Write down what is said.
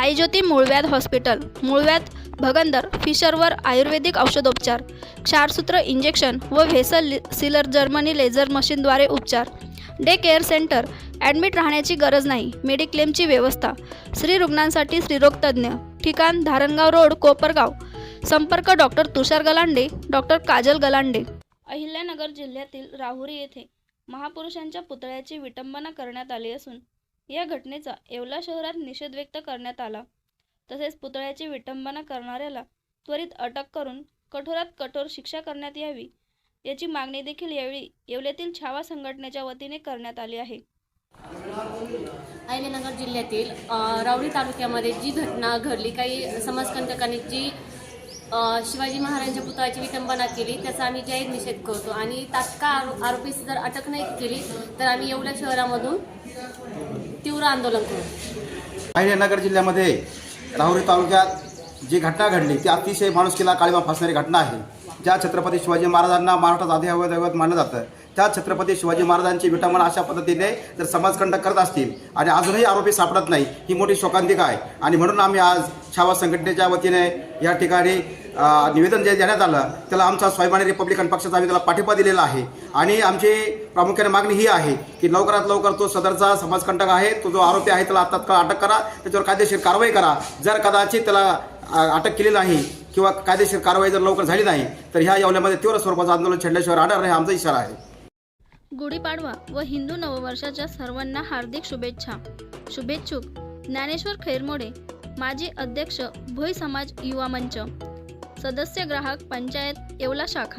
साईज्योती मूळव्याध हॉस्पिटल मूळव्याध भगंदर फिशरवर आयुर्वेदिक औषधोपचार क्षारसूत्र इंजेक्शन व व्हेसल सिलर जर्मनी लेझर मशीनद्वारे उपचार. डे केअर सेंटर ॲडमिट राहण्याची गरज नाही मेडिक्लेमची व्यवस्था. स्त्री रुग्णांसाठी स्त्रीरोगतज्ज्ञ ठिकाण धारणगाव रोड कोपरगाव. संपर्क डॉक्टर तुषार गलांडे डॉक्टर काजल गलांडे. अहिल्यानगर जिल्ह्यातील राहुरी येथे महापुरुषांच्या पुतळ्याची विटंबना करण्यात आली असून या घटनेचा येवला शहरात निषेध व्यक्त करण्यात आला. तसेच पुतळ्याची विटंबना करणाऱ्याला त्वरित अटक करून कठोरात कठोर शिक्षा करण्यात यावी याची मागणी देखील यावेळी येवल्यातील छावा संघटनेच्या वतीने करण्यात आली आहे. अहिल्यानगर जिल्ह्यातील रावळी तालुक्यामध्ये जी घटना घडली काही समाजकंटकांनी जी शिवाजी महाराजांच्या पुतळ्याची विटंबना केली त्याचा आम्ही जाहीर निषेध करतो. आणि तात्काळ आरो आरोपीस जर अटक नाही केली तर आम्ही येवल्या शहरामधून तीव्र आंदोलन करू. अहिल्यानगर जिल्ह्यामध्ये राहुरी तालुक्यात जी घटना घडली ती अतिशय माणुसकीला काळीमा फासणारी घटना आहे. ज्या छत्रपती शिवाजी महाराजांना महाराष्ट्रात आधी दैवत मानलं जातं. त्या छत्रपती शिवाजी महाराजांची विटंबना अशा पद्धतीने जर समाजकंटक करत असतील आणि अजूनही आरोपी सापडत नाही ही मोठी शोकांतिका आहे. आणि म्हणून आम्ही आज छावा संघटनेच्या वतीने या ठिकाणी निवेदन जे देण्यात आलं त्याला आमचा स्वाभिमानी रिपब्लिकन पक्षाचा आम्ही त्याला पाठिंबा दिलेला आहे. आणि आमची प्रामुख्याने मागणी ही आहे की लवकरात लवकर तो सदरचा समाजकंटक आहे तो जो आरोपी आहे त्याला तात्काळ अटक करा त्याच्यावर कायदेशीर कारवाई करा. जर कदाचित त्याला अटक केली नाही किंवा कायदेशीर कारवाई जर लवकर झाली नाही तर ह्या यावल्यामध्ये तीव्र स्वरूपाचं आंदोलन छेडल्याशिवाय राहणार नाही आमचा इशारा आहे. गुढीपाडवा व हिंदू नववर्षाच्या सर्वांना हार्दिक शुभेच्छा. शुभेच्छुक ज्ञानेश्वर खैरमोडे माजी अध्यक्ष भोई समाज युवा मंच. सदस्य ग्राहक पंचायत येवला शाखा.